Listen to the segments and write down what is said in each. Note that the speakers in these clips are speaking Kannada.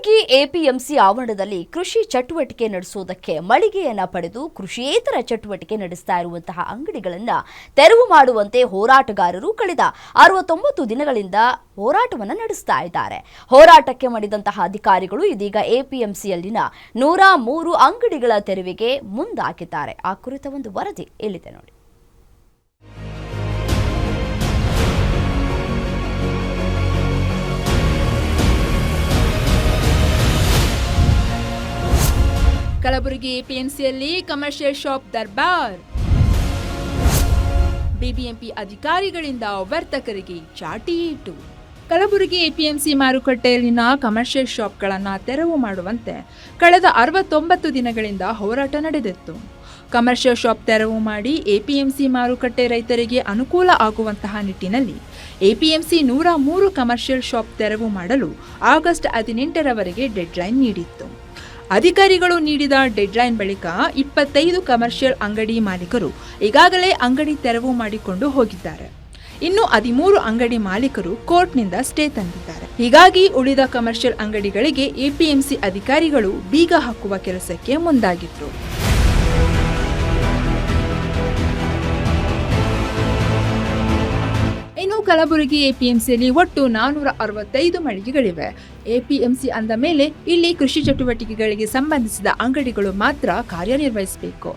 ಕಲಬುರಗಿ ಎಪಿಎಂಸಿ ಆವರಣದಲ್ಲಿ ಕೃಷಿ ಚಟುವಟಿಕೆ ನಡೆಸುವುದಕ್ಕೆ ಮಳಿಗೆಯನ್ನ ಪಡೆದು ಕೃಷಿಯೇತರ ಚಟುವಟಿಕೆ ನಡೆಸ್ತಾ ಇರುವಂತಹ ಅಂಗಡಿಗಳನ್ನ ತೆರವು ಮಾಡುವಂತೆ ಹೋರಾಟಗಾರರು ಕಳೆದ ಅರವತ್ತೊಂಬತ್ತು ದಿನಗಳಿಂದ ಹೋರಾಟವನ್ನು ನಡೆಸ್ತಾ ಇದ್ದಾರೆ. ಹೋರಾಟಕ್ಕೆ ಮಾಡಿದಂತಹ ಅಧಿಕಾರಿಗಳು ಇದೀಗ ಎಪಿಎಂಸಿಯಲ್ಲಿನ ನೂರ ಮೂರು ಅಂಗಡಿಗಳ ತೆರವಿಗೆ ಮುಂದಾಗಿದ್ದಾರೆ. ಆ ಕುರಿತ ಒಂದು ವರದಿ ಇಲ್ಲಿದೆ ನೋಡಿ. ಕಲಬುರಗಿ ಎಪಿಎಂಸಿಯಲ್ಲಿ ಕಮರ್ಷಿಯಲ್ ಶಾಪ್ ದರ್ಬಾರ್. ಬಿಬಿಎಂಪಿ ಅಧಿಕಾರಿಗಳಿಂದ ವರ್ತಕರಿಗೆ ಚಾಟಿ ಏಟು ಕಲಬುರಗಿ ಎಪಿಎಂಸಿ ಮಾರುಕಟ್ಟೆಯಲ್ಲಿನ ಕಮರ್ಷಿಯಲ್ ಶಾಪ್ಗಳನ್ನು ತೆರವು ಮಾಡುವಂತೆ ಕಳೆದ ಅರವತ್ತೊಂಬತ್ತು ದಿನಗಳಿಂದ ಹೋರಾಟ ನಡೆದಿತ್ತು. ಕಮರ್ಷಿಯಲ್ ಶಾಪ್ ತೆರವು ಮಾಡಿ ಎಪಿಎಂಸಿ ಮಾರುಕಟ್ಟೆ ರೈತರಿಗೆ ಅನುಕೂಲ ಆಗುವಂತಹ ನಿಟ್ಟಿನಲ್ಲಿ ಎಪಿಎಂಸಿ ನೂರ ಮೂರು ಕಮರ್ಷಿಯಲ್ ಶಾಪ್ ತೆರವು ಮಾಡಲು ಆಗಸ್ಟ್ ಹದಿನೆಂಟರವರೆಗೆ ಡೆಡ್ಲೈನ್ ನೀಡಿತ್ತು. ಅಧಿಕಾರಿಗಳು ನೀಡಿದ ಡೆಡ್ಲೈನ್ ಬಳಿಕ ಇಪ್ಪತ್ತೈದು ಕಮರ್ಷಿಯಲ್ ಅಂಗಡಿ ಮಾಲೀಕರು ಈಗಾಗಲೇ ಅಂಗಡಿ ತೆರವು ಮಾಡಿಕೊಂಡು ಹೋಗಿದ್ದಾರೆ. ಇನ್ನು ಹದಿಮೂರು ಅಂಗಡಿ ಮಾಲೀಕರು ಕೋರ್ಟ್ನಿಂದ ಸ್ಟೇ ತಂದಿದ್ದಾರೆ. ಹೀಗಾಗಿ ಉಳಿದ ಕಮರ್ಷಿಯಲ್ ಅಂಗಡಿಗಳಿಗೆ ಎಪಿಎಂಸಿ ಅಧಿಕಾರಿಗಳು ಬೀಗ ಹಾಕುವ ಕೆಲಸಕ್ಕೆ ಮುಂದಾಗಿದ್ರು. ಕಲಬುರಗಿ ಎಪಿಎಂಸಿಯಲ್ಲಿ ಒಟ್ಟು ನಾನೂರ ಅರವತ್ತೈದು ಮಳಿಗೆಗಳಿವೆ. ಎಪಿಎಂಸಿ ಅಂದ ಮೇಲೆ ಇಲ್ಲಿ ಕೃಷಿ ಚಟುವಟಿಕೆಗಳಿಗೆ ಸಂಬಂಧಿಸಿದ ಅಂಗಡಿಗಳು ಮಾತ್ರ ಕಾರ್ಯನಿರ್ವಹಿಸಬೇಕು.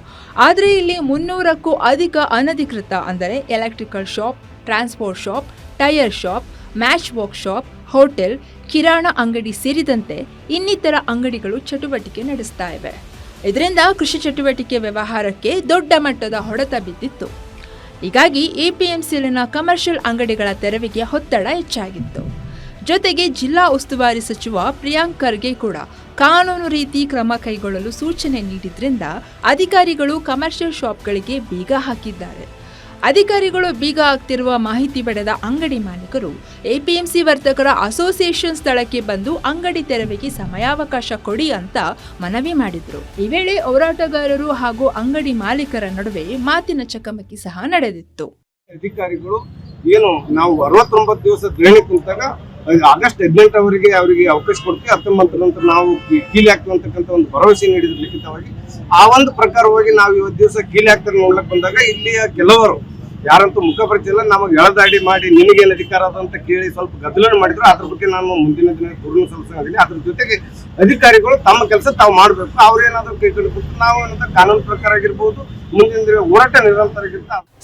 ಆದರೆ ಇಲ್ಲಿ ಮುನ್ನೂರಕ್ಕೂ ಅಧಿಕ ಅನಧಿಕೃತ ಅಂದರೆ electrical shop, transport shop tyre shop match workshop, hotel, ಕಿರಾಣ ಅಂಗಡಿ ಸೇರಿದಂತೆ ಇನ್ನಿತರ ಅಂಗಡಿಗಳು ಚಟುವಟಿಕೆ ನಡೆಸ್ತಾ ಇವೆ. ಇದರಿಂದ ಕೃಷಿ ಚಟುವಟಿಕೆ ವ್ಯವಹಾರಕ್ಕೆ ದೊಡ್ಡ ಮಟ್ಟದ ಹೊಡೆತ ಬಿದ್ದಿತ್ತು. ಹೀಗಾಗಿ ಎಪಿಎಂಸಿಯಲ್ಲಿನ ಕಮರ್ಷಿಯಲ್ ಅಂಗಡಿಗಳ ತೆರವಿಗೆ ಒತ್ತಡ ಹೆಚ್ಚಾಗಿತ್ತು. ಜೊತೆಗೆ ಜಿಲ್ಲಾ ಉಸ್ತುವಾರಿ ಸಚಿವ ಪ್ರಿಯಾಂಕ್ ಖರ್ಗೆ ಕೂಡ ಕಾನೂನು ರೀತಿ ಕ್ರಮ ಕೈಗೊಳ್ಳಲು ಸೂಚನೆ ನೀಡಿದ್ರಿಂದ ಅಧಿಕಾರಿಗಳು ಕಮರ್ಷಿಯಲ್ ಶಾಪ್ಗಳಿಗೆ ಬೀಗ ಹಾಕಿದ್ದಾರೆ. ಅಧಿಕಾರಿಗಳು ಬೀಗ ಹಾಕ್ತಿರುವ ಮಾಹಿತಿ ಪಡೆದ ಅಂಗಡಿ ಮಾಲೀಕರು ಎಪಿಎಂಸಿ ವರ್ತಕರ ಅಸೋಸಿಯೇಷನ್ ಸ್ಥಳಕ್ಕೆ ಬಂದು ಅಂಗಡಿ ತೆರವಿಗೆ ಸಮಯಾವಕಾಶ ಕೊಡಿ ಅಂತ ಮನವಿ ಮಾಡಿದ್ರು. ಈ ವೇಳೆ ಹೋರಾಟಗಾರರು ಹಾಗೂ ಅಂಗಡಿ ಮಾಲೀಕರ ನಡುವೆ ಮಾತಿನ ಚಕಮಕಿ ಸಹ ನಡೆದಿತ್ತು. ಅಧಿಕಾರಿಗಳು ಏನು ನಾವು ಅರವತ್ತೊಂಬತ್ತು ದಿವಸ ಧರಣಿ ಕುಂತಾಗ ಆಗಸ್ಟ್ ಹದಿನೆಂಟರವರೆಗೆ ಅವರಿಗೆ ಅವಕಾಶ ಕೊಡ್ತೀವಿ ಹತ್ತೊಂಬತ್ತರ ನಂತರ ನಾವು ಕೀಲಿ ಹಾಕ್ತೀವಿ ಅಂತಕ್ಕಂಥ ಒಂದು ಭರವಸೆ ನೀಡಿದ್ರು ಲಿಖಿತವಾಗಿ. ಆ ಒಂದು ಪ್ರಕಾರವಾಗಿ ನಾವು ಇವತ್ತು ದಿವಸ ಕೀಲಿ ಹಾಕ್ತಾರೆ ನೋಡ್ಲಕ್ಕೆ ಬಂದಾಗ ಇಲ್ಲಿಯ ಕೆಲವರು ಯಾರಂತೂ ಮುಖಪರಿಚಯ ಇಲ್ಲ. ನಮಗೆ ಎಳೆದಾಡಿ ಮಾಡಿ ನಿಮಗೇನು ಅಧಿಕಾರ ಅದ ಅಂತ ಕೇಳಿ ಸ್ವಲ್ಪ ಗದ್ದಲ ಮಾಡಿದ್ರು. ಅದ್ರ ಬಗ್ಗೆ ನಾನು ಮುಂದಿನ ದಿನ ದೂರನ್ನು ಸಲ್ಲಿಸಿದ್ದೀನಿ ಅದ್ರ ಜೊತೆಗೆ ಅಧಿಕಾರಿಗಳು ತಮ್ಮ ಕೆಲಸ ತಾವು ಮಾಡಬೇಕು. ಅವ್ರೇನಾದ್ರೂ ಕೈ ಕಡೆ ನಾವು ಏನಂತ ಕಾನೂನು ಪ್ರಕಾರ ಆಗಿರ್ಬೋದು. ಮುಂದಿನ ದಿನ ಹೋರಾಟ ನಿರಂತರ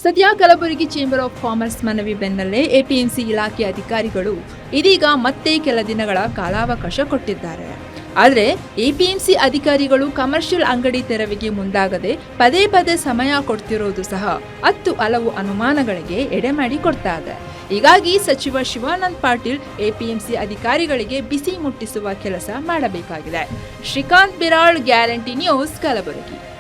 ಸದ್ಯ ಕಲಬುರಗಿ ಚೇಂಬರ್ ಆಫ್ ಕಾಮರ್ಸ್ ಮನವಿ ಬೆನ್ನಲ್ಲೇ ಎಪಿಎಂಸಿ ಇಲಾಖೆ ಅಧಿಕಾರಿಗಳು ಇದೀಗ ಮತ್ತೆ ಕೆಲ ದಿನಗಳ ಕಾಲಾವಕಾಶ ಕೊಟ್ಟಿದ್ದಾರೆ. ಆದರೆ ಎಪಿಎಂಸಿ ಅಧಿಕಾರಿಗಳು ಕಮರ್ಷಿಯಲ್ ಅಂಗಡಿ ತೆರವಿಗೆ ಮುಂದಾಗದೆ ಪದೇ ಪದೇ ಸಮಯ ಕೊಡ್ತಿರೋದು ಸಹ ಹತ್ತು ಹಲವು ಅನುಮಾನಗಳಿಗೆ ಎಡೆಮಾಡಿ ಕೊಡ್ತಾ ಇದೆ. ಹೀಗಾಗಿ ಸಚಿವ ಶಿವಾನಂದ್ ಪಾಟೀಲ್ ಎಪಿಎಂಸಿ ಅಧಿಕಾರಿಗಳಿಗೆ ಬಿಸಿ ಮುಟ್ಟಿಸುವ ಕೆಲಸ ಮಾಡಬೇಕಾಗಿದೆ. Srikanth Biral, guarantee news, Kalaburagi.